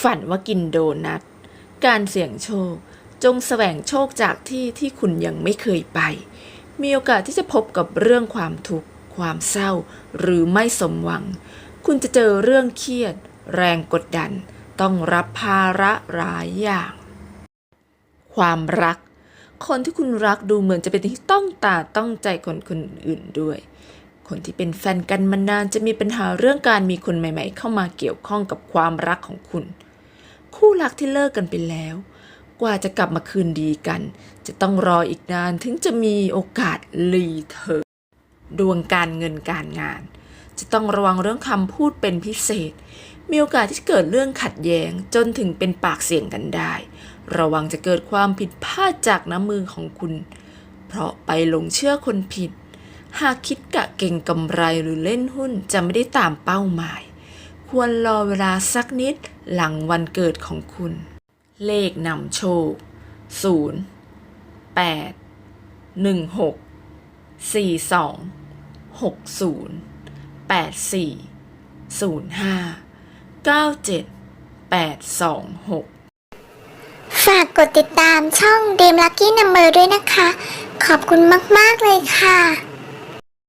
ฝันว่ากินโดนัท การเสี่ยงโชค จงแสวงโชคจากที่ที่คุณยังไม่เคยไป มีโอกาสที่จะพบกับเรื่องความทุกข์ ความเศร้า หรือไม่สมหวัง คุณจะเจอเรื่องเครียด แรงกดดัน ต้องรับภาระหลายอย่าง ความรัก คนที่คุณรักดูเหมือนจะเป็นที่ต้องตาต้องใจคนคนอื่นด้วย คนที่เป็นแฟนกันมานานจะมีปัญหาเรื่องการมีคนใหม่ ๆ เข้ามาเกี่ยวข้องกับความรักของคุณ คู่รักที่เลิกกันไปแล้ว กว่าจะกลับมาคืนดีกัน จะต้องรออีกนานถึงจะมีโอกาสรีเทิร์นดวงการเงินการงาน จะต้องระวังเรื่องคำพูดเป็นพิเศษ มีโอกาสที่เกิดเรื่องขัดแย้งจนถึงเป็นปากเสียงกันได้ ระวังจะเกิดความผิดพลาดจากน้ำมือของคุณ เพราะไปหลงเชื่อคนผิด หากคิดกะเก่งกำไรหรือเล่นหุ้นจะไม่ได้ตามเป้าหมาย ควรรอเวลาสักนิดหลังวันเกิดของคุณ เลขนำโชค 0 8 1 6 4 2 6 0 8 4 0 5 9 7 8 2 6 ฝากกดติดตามช่อง Dream Lucky Number ด้วยนะคะ ขอบคุณมาก ๆ เลยค่ะ